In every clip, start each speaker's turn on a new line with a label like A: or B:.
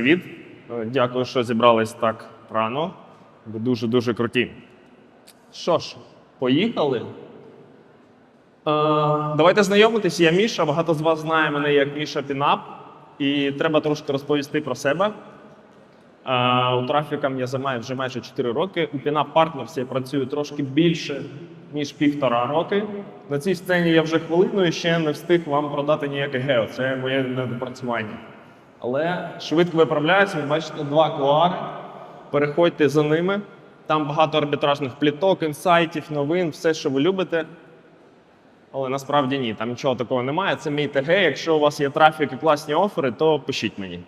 A: Привіт! Е, Дякую, що зібрались так рано. Ви дуже-дуже круті. Що ж, поїхали. Е, давайте знайомитись. Я Міша. Багато з вас знає мене як Міша Пінап. І треба трошки розповісти про себе. Е, у трафікам я займаю вже майже 4 роки. У Пінап Partners я працюю трошки більше, ніж півтора роки. На цій сцені я вже хвилину і ще не встиг вам продати ніяке гео. Це моє недопрацювання. Але швидко виправляюся. Ви бачите два куари. Переходьте за ними. Там багато арбітражних пліток, інсайтів, новин, все, що ви любите. Але насправді ні, там нічого такого немає. Це мій ТГ. Якщо у вас є трафік і класні офери, то пишіть мені.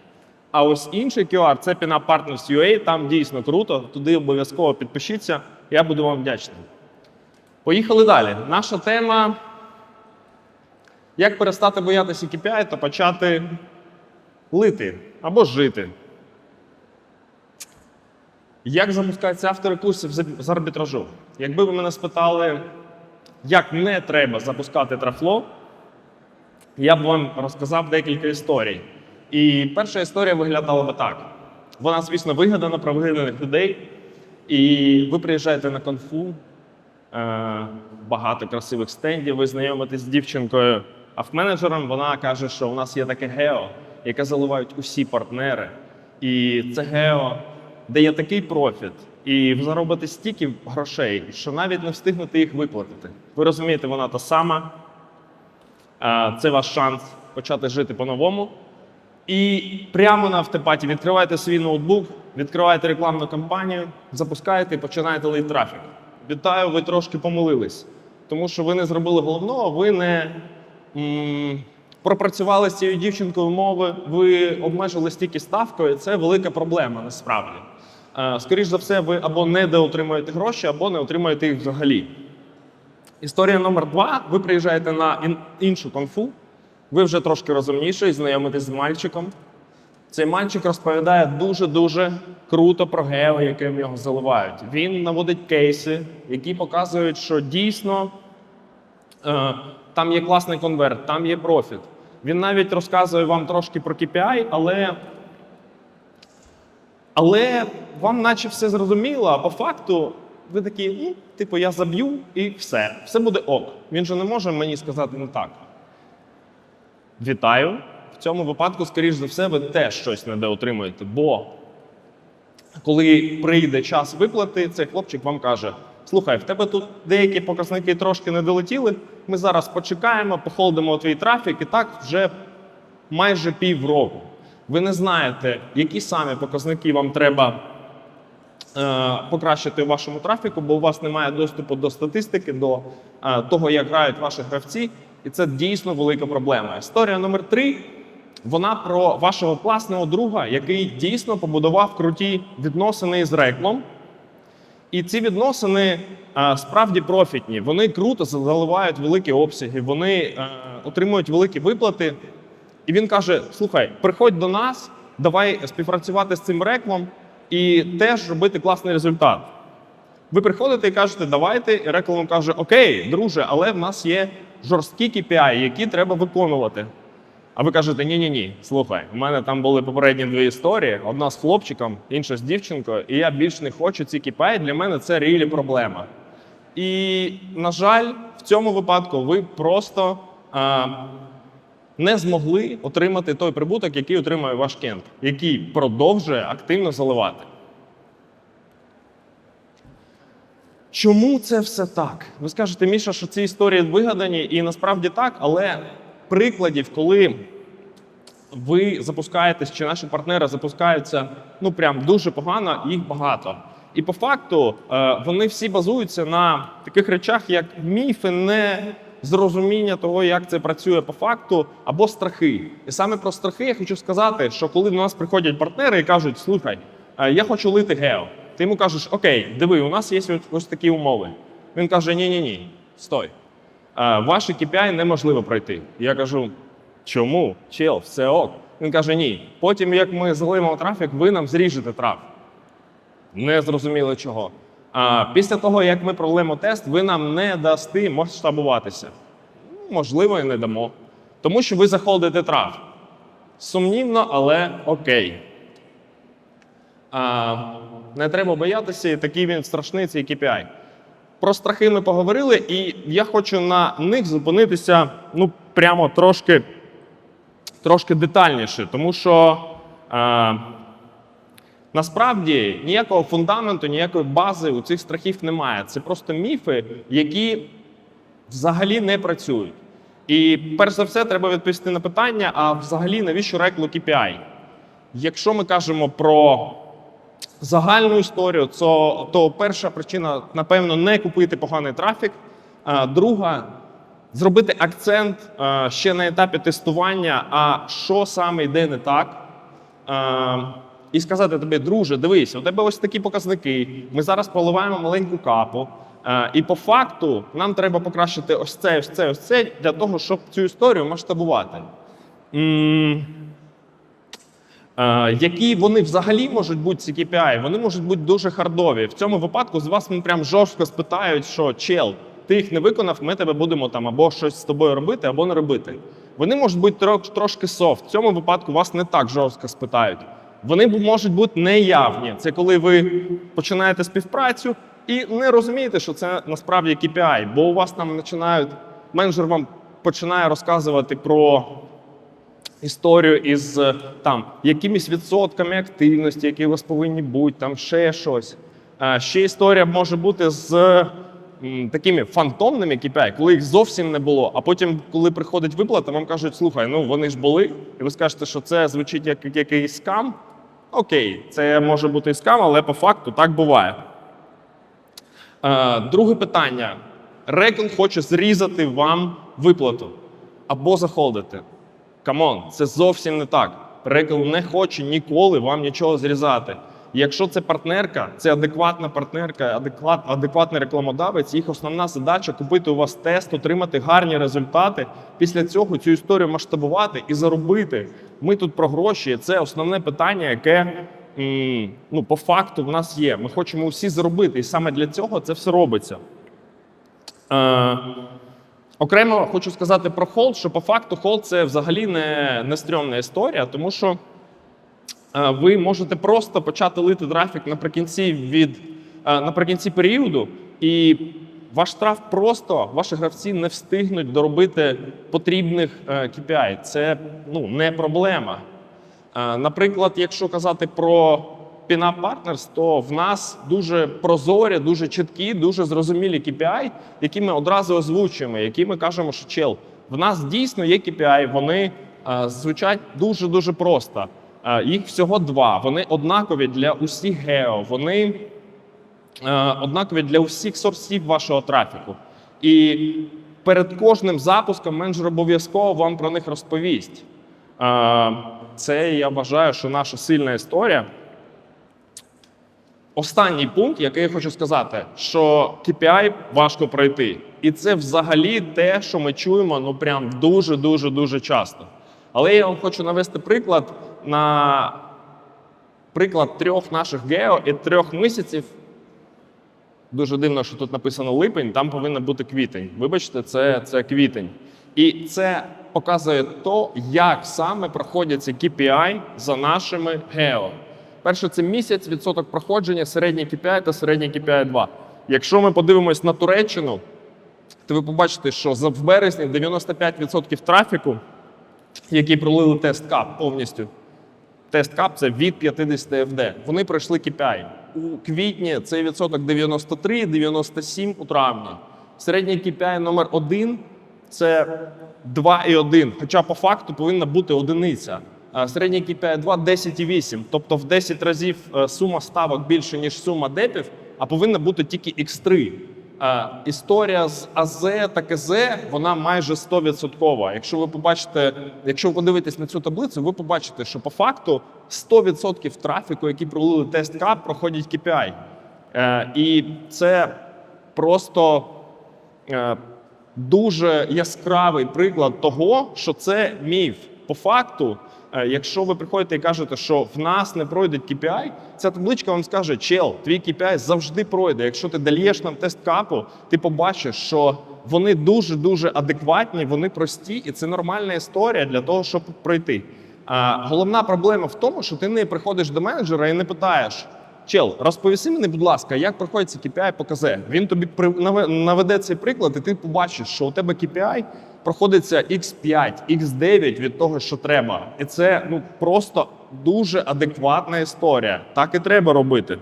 A: А ось інший QR це Pinup Partners UA, там дійсно круто. Туди обов'язково підпишіться. Я буду вам вдячний. Поїхали далі. Наша тема: як перестати боятися KPI та почати лити або жити. Як запускаються автори курсів з арбітражу? Якби ви мене спитали, як не треба запускати трафло, я б вам розказав декілька історій. І перша історія виглядала би так: вона, звісно, вигадана про вигаданих людей. І ви приїжджаєте на конфу, е, багато красивих стендів, ви знайомитесь з дівчинкою, аф-менеджером. Вона каже, що у нас є таке гео, яке заливають усі партнери. І це гео дає такий профіт, і заробите стільки грошей, що навіть не встигнете їх виплатити. Ви розумієте, вона та сама. Це ваш шанс почати жити по-новому. І прямо на автопаті відкриваєте свій ноутбук, відкриваєте рекламну кампанію, запускаєте і починаєте лить трафік. Вітаю, ви трошки помилились, тому що ви не зробили головного, ви не пропрацювали з цією дівчинкою мови, ви обмежили стільки ставкою. Це велика проблема насправді. Е, Скоріше за все, ви або не доотримуєте гроші, або не отримуєте їх взагалі. Історія номер два: ви приїжджаєте на іншу конфу, ви вже трошки розумніші і знайомитесь з мальчиком. Цей мальчик розповідає дуже-дуже круто про гео, яке в нього заливають. Він наводить кейси, які показують, що дійсно е, там є класний конверт, там є профіт. Він навіть розказує вам трошки про KPI, але, але вам наче все зрозуміло, а по факту ви такі, ну, типу, я заб'ю і все. Все буде ок. Він же не може мені сказати не так. Вітаю. В цьому випадку, скоріш за все, ви теж щось недоотримуєте. Бо коли прийде час виплати, цей хлопчик вам каже: слухай, в тебе тут деякі показники трошки не долетіли. Ми зараз почекаємо, похолдимо твій трафік, і так вже майже півроку. Ви не знаєте, які саме показники вам треба е, покращити у вашому трафіку, бо у вас немає доступу до статистики, до е, того, як грають ваші гравці, і це дійсно велика проблема. Історія номер три. Вона про вашого класного друга, який дійсно побудував круті відносини з реклом. І ці відносини справді профітні. Вони круто заливають великі обсяги, вони е, отримують великі виплати. І він каже: слухай, приходь до нас, давай співпрацювати з цим реклом і теж робити класний результат. Ви приходите і кажете, давайте, і реклама каже: Окей, друже, але в нас є жорсткі KPI, які треба виконувати. А ви кажете, ні, ні, слухай, у мене там були попередні дві історії: одна з хлопчиком, інша з дівчинкою, і я більш не хочу ці KPI, Для мене це рілі проблема. І, на жаль, в цьому випадку ви просто а, не змогли отримати той прибуток, який отримує ваш кент, який продовжує активно заливати. Чому це все так? Ви скажете, Міша, що ці історії вигадані, і насправді так, але прикладів, коли ви запускаєтесь, чи наші партнери запускаються ну прям дуже погано, їх багато. І по факту е, вони всі базуються на таких речах, як міфи, не зрозуміння того, як це працює по факту, або страхи. І саме про страхи я хочу сказати, що коли до нас приходять партнери і кажуть, слухай, е, я хочу лити гео. Ти йому кажеш, окей, диви, у нас є ось такі умови. Він каже: ні, ні, ні, стой. Е, Ваші KPI неможливо пройти. Я кажу, чому? Чел, все ок. Він каже, ні. Потім, як ми залимо трафік, ви нам зріжете трафік. Не зрозуміло чого. А після того, як ми проведемо тест, ви нам не дасте масштабуватися. Можливо, і не дамо. Тому що ви захолдите траф. Сумнівно, але окей. А, не треба боятися, і такий він страшний цей KPI. Про страхи ми поговорили, і я хочу на них зупинитися ну, прямо трошки, трошки детальніше, тому що е, насправді ніякого фундаменту, ніякої бази у цих страхів немає. Це просто міфи, які взагалі не працюють. І перш за все, треба відповісти на питання: а взагалі навіщо реклу KPI? Якщо ми кажемо про загальну історію, то, то перша причина, напевно, не купити поганий трафік. А друга зробити акцент ще на етапі тестування, а що саме йде не так. І сказати тобі, друже, дивись, у тебе ось такі показники. Ми зараз проливаємо маленьку капу. І по факту нам треба покращити ось це, ось це, ось це для того, щоб цю історію масштабувати. Е, які вони взагалі можуть бути ці KPI? Вони можуть бути дуже хардові. В цьому випадку з вас ми прям жорстко спитають, що чел, ти їх не виконав, ми тебе будемо там або щось з тобою робити, або не робити. Вони можуть бути тро- трошки софт. В цьому випадку вас не так жорстко спитають. Вони можуть бути неявні. Це коли ви починаєте співпрацю і не розумієте, що це насправді KPI, бо у вас там починають менеджер вам починає розказувати про історію із е, там якимись відсотками активності, які у вас повинні бути, там ще щось. Е, Ще історія може бути з такими фантомними KPI, коли їх зовсім не було. А потім, коли приходить виплата, вам кажуть, слухай, ну вони ж були, і ви скажете, що це звучить як, як якийсь скам. Окей, це може бути і скам, але по факту так буває. Е, Друге питання. Рекл хоче зрізати вам виплату або захолдити. Камон, це зовсім не так. Рекл не хоче ніколи вам нічого зрізати. Якщо це партнерка, це адекватна партнерка, адекват, адекватний рекламодавець, їх основна задача купити у вас тест, отримати гарні результати. Після цього цю історію масштабувати і заробити. Ми тут про гроші. Це основне питання, яке ну, по факту в нас є. Ми хочемо всі заробити, і саме для цього це все робиться. Е, Окремо хочу сказати про холд, що по факту холд це взагалі не, не стрьомна історія, тому що е, ви можете просто почати лити трафік наприкінці від е, наприкінці періоду, і ваш штраф просто ваші гравці не встигнуть доробити потрібних е, KPI. Це ну, не проблема. Е, Наприклад, якщо казати про Pinup Partners, то в нас дуже прозорі, дуже чіткі, дуже зрозумілі KPI, які ми одразу озвучуємо, які ми кажемо, що чел, в нас дійсно є KPI, вони е, звучать дуже дуже просто. Е, Їх всього два. Вони однакові для усіх гео. Вони е, однакові для усіх сорсів вашого трафіку. І перед кожним запуском менеджер обов'язково вам про них розповість. Е, Це я вважаю, що наша сильна історія. Останній пункт, який я хочу сказати, що KPI важко пройти. І це взагалі те, що ми чуємо ну прям дуже дуже дуже часто. Але я вам хочу навести приклад на приклад трьох наших гео і трьох місяців. Дуже дивно, що тут написано липень, там повинен бути квітень. Вибачте, це, це квітень. І це показує то, як саме проходяться KPI за нашими гео. Перше, це місяць, відсоток проходження, середній KPI та середній KPI 2. Якщо ми подивимось на Туреччину, то ви побачите, що в березні 95% трафіку, який пролили тест КАП повністю, тест КАП це від 50 FD. Вони пройшли KPI. У квітні цей відсоток 93, 97 у травні. Середній KPI номер 1 це 2,1, хоча по факту повинна бути одиниця. А Середній KPI 2 10,8, тобто в 10 разів е, сума ставок більше, ніж сума депів, а повинна бути тільки X3. Е, Історія з АЗ та КЗ вона майже 100%. Якщо ви побачите, якщо ви подивитесь на цю таблицю, ви побачите, що по факту 100% трафіку, який пролили тест КАП, проходять KPI. Е, І це просто е, дуже яскравий приклад того, що це міф. По факту, е, якщо ви приходите і кажете, що в нас не пройде KPI, ця табличка вам скаже, чел, твій KPI завжди пройде. Якщо ти дальєш нам тест капу, ти побачиш, що вони дуже дуже адекватні, вони прості, і це нормальна історія для того, щоб пройти. А, головна проблема в тому, що ти не приходиш до менеджера і не питаєш. Чел, розповіси мені, будь ласка, як проходиться KPI по КЗ. Він тобі наведе цей приклад, і ти побачиш, що у тебе KPI проходиться X5, X9 від того, що треба. І це ну просто дуже адекватна історія. Так і треба робити.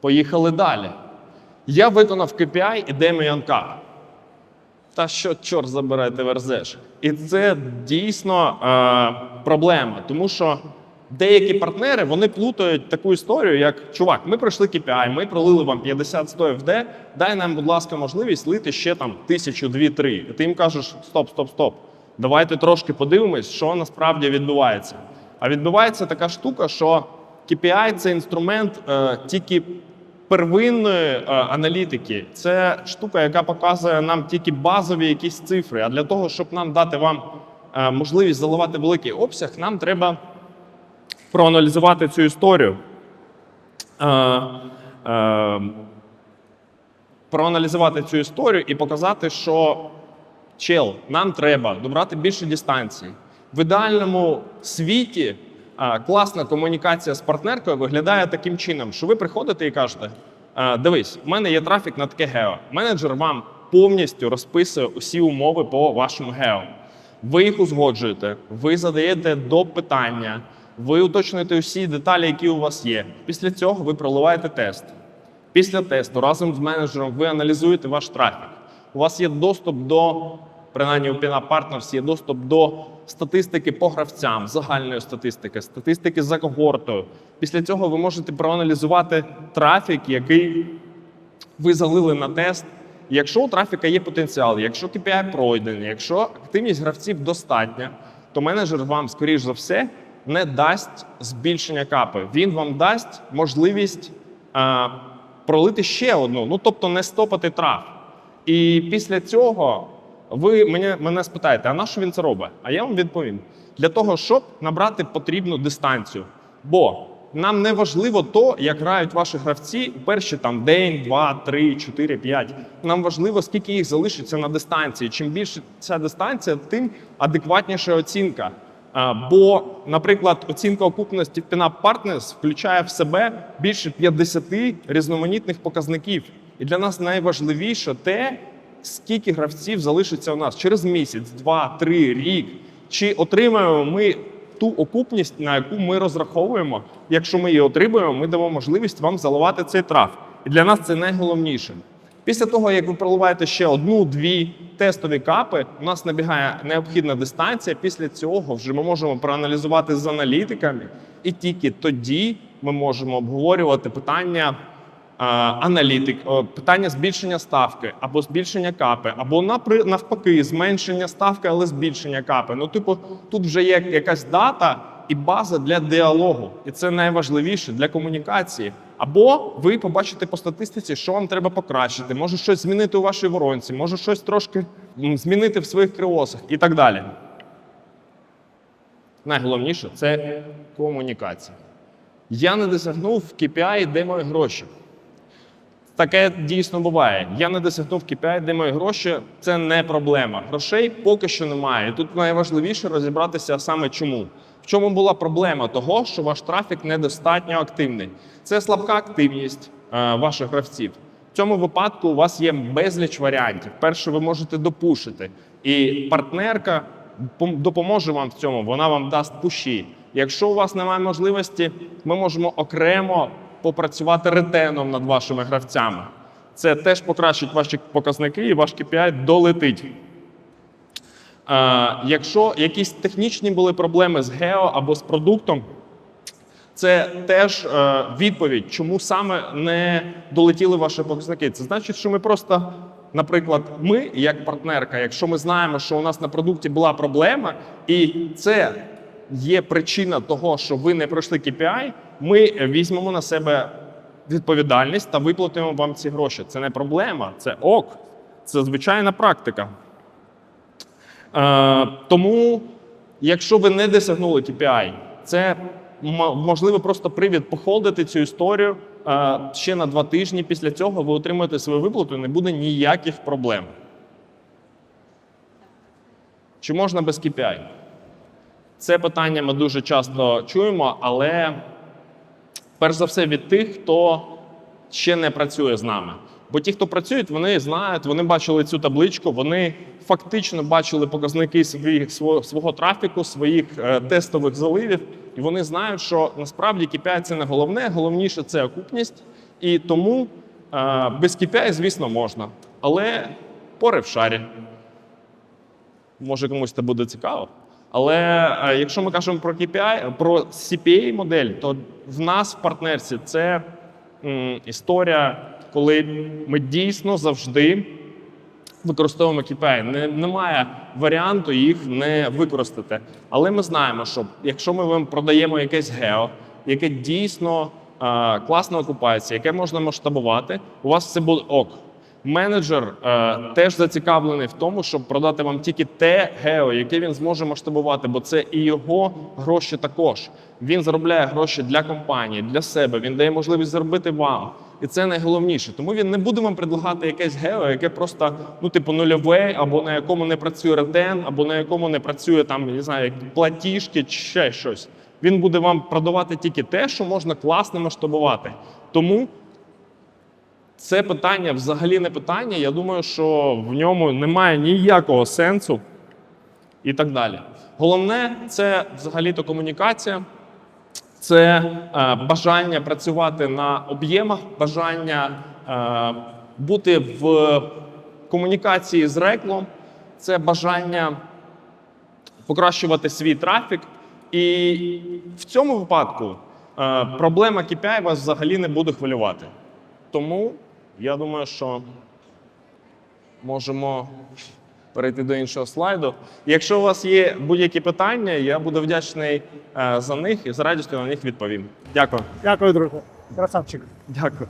A: Поїхали далі. Я виконав KPI і мій анкап. Та що чорт забирай, ти верзеш? І це дійсно е, проблема, тому що деякі партнери вони плутають таку історію, як чувак, ми пройшли KPI, ми пролили вам 50 100 FD, дай нам, будь ласка, можливість лити ще там тисячу, дві, три. І ти їм кажеш: стоп, стоп, стоп. Давайте трошки подивимось, що насправді відбувається. А відбувається така штука, що KPI – це інструмент е, тільки первинної е, аналітики. Це штука, яка показує нам тільки базові якісь цифри. А для того, щоб нам дати вам е, можливість заливати великий обсяг, нам треба проаналізувати цю історію. Е, е, проаналізувати цю історію і показати, що чел, нам треба добрати більше дистанції. В ідеальному світі а, класна комунікація з партнеркою виглядає таким чином, що ви приходите і кажете: «А, дивись, в мене є трафік на таке гео. Менеджер вам повністю розписує усі умови по вашому гео. Ви їх узгоджуєте, ви задаєте до питання, ви уточнюєте усі деталі, які у вас є. Після цього ви проливаєте тест. Після тесту разом з менеджером ви аналізуєте ваш трафік. У вас є доступ до, принаймні у Pina Partners є доступ до статистики по гравцям, загальної статистики, статистики за когортою. Після цього ви можете проаналізувати трафік, який ви залили на тест. Якщо у трафіка є потенціал, якщо KPI пройдений, якщо активність гравців достатня, то менеджер вам, скоріш за все, не дасть збільшення капи. Він вам дасть можливість а, пролити ще одну, ну тобто не стопати трав. І після цього ви мене, мене спитаєте, а на що він це робить? А я вам відповім: для того, щоб набрати потрібну дистанцію. Бо нам не важливо то, як грають ваші гравці у перші там день, два, три, чотири, п'ять. Нам важливо, скільки їх залишиться на дистанції. Чим більше ця дистанція, тим адекватніша оцінка. А, Бо, наприклад, оцінка окупності Pinup Partners включає в себе більше 50 різноманітних показників. І для нас найважливіше те, скільки гравців залишиться у нас через місяць, два, три, рік. Чи отримаємо ми ту окупність, на яку ми розраховуємо. Якщо ми її отримуємо, ми дамо можливість вам заливати цей траф. І для нас це найголовніше. Після того, як ви проливаєте ще одну-дві тестові капи, у нас набігає необхідна дистанція. Після цього вже ми можемо проаналізувати з аналітиками, і тільки тоді ми можемо обговорювати питання аналітик, питання збільшення ставки або збільшення капи, або навпаки, зменшення ставки, але збільшення капи. Ну, типу, тут вже є якась дата і база для діалогу, і це найважливіше для комунікації. Або ви побачите по статистиці, що вам треба покращити, може щось змінити у вашій воронці, може щось трошки змінити в своїх криосах і так далі. Найголовніше це комунікація. Я не досягнув в KPI, де мої гроші. Таке дійсно буває. Я не досягнув KPI, де мої гроші. Це не проблема. Грошей поки що немає. Тут найважливіше розібратися саме чому. Чому була проблема того, що ваш трафік недостатньо активний? Це слабка активність е, ваших гравців. В цьому випадку у вас є безліч варіантів. Перше, ви можете допушити, і партнерка допоможе вам в цьому. Вона вам дасть пуші. Якщо у вас немає можливості, ми можемо окремо попрацювати ретеном над вашими гравцями. Це теж покращить ваші показники, і ваш KPI долетить. Е, якщо якісь технічні були проблеми з гео або з продуктом, це теж е, відповідь, чому саме не долетіли ваші показники. Це значить, що ми просто, наприклад, ми, як партнерка, якщо ми знаємо, що у нас на продукті була проблема, і це є причина того, що ви не пройшли KPI, ми візьмемо на себе відповідальність та виплатимо вам ці гроші. Це не проблема, це ок, це звичайна практика. Е, тому, якщо ви не досягнули KPI, це можливо просто привід похолдити цю історію е, ще на два тижні. Після цього ви отримаєте свою виплату і не буде ніяких проблем. Чи можна без KPI? Це питання ми дуже часто чуємо, але перш за все від тих, хто ще не працює з нами. Бо ті, хто працюють, вони знають, вони бачили цю табличку, вони фактично бачили показники своїх, свого, свого трафіку, своїх е, тестових заливів, і вони знають, що насправді KPI – це не головне, головніше це окупність. І тому е, без KPI, звісно, можна. Але пори в шарі. Може комусь це буде цікаво. Але е, якщо ми кажемо про KPI, про CPA модель, то в нас в партнерстві це м, історія, коли ми дійсно завжди використовуємо KPI. Не, немає варіанту їх не використати. Але ми знаємо, що якщо ми вам продаємо якесь гео, яке дійсно е, класна окупація, яке можна масштабувати, у вас все буде ок. Менеджер е, теж зацікавлений в тому, щоб продати вам тільки те гео, яке він зможе масштабувати, бо це і його гроші також. Він заробляє гроші для компанії, для себе. Він дає можливість заробити вам. І це найголовніше. Тому він не буде вам предлагати якесь гео, яке просто ну, типу, нульове, або на якому не працює ретен, або на якому не працює там, не знаю, платіжки чи ще щось. Він буде вам продавати тільки те, що можна класно масштабувати. Тому це питання взагалі не питання. Я думаю, що в ньому немає ніякого сенсу і так далі. Головне це взагалі-то комунікація, це е, бажання працювати на об'ємах, бажання е, бути в комунікації з реклом, це бажання покращувати свій трафік. І в цьому випадку е, проблема KPI вас взагалі не буде хвилювати. Тому я думаю, що можемо перейти до іншого слайду. Якщо у вас є будь-які питання, я буду вдячний е, за них і з радістю на них відповім. Дякую.
B: Дякую, друже. Красавчик.
A: Дякую.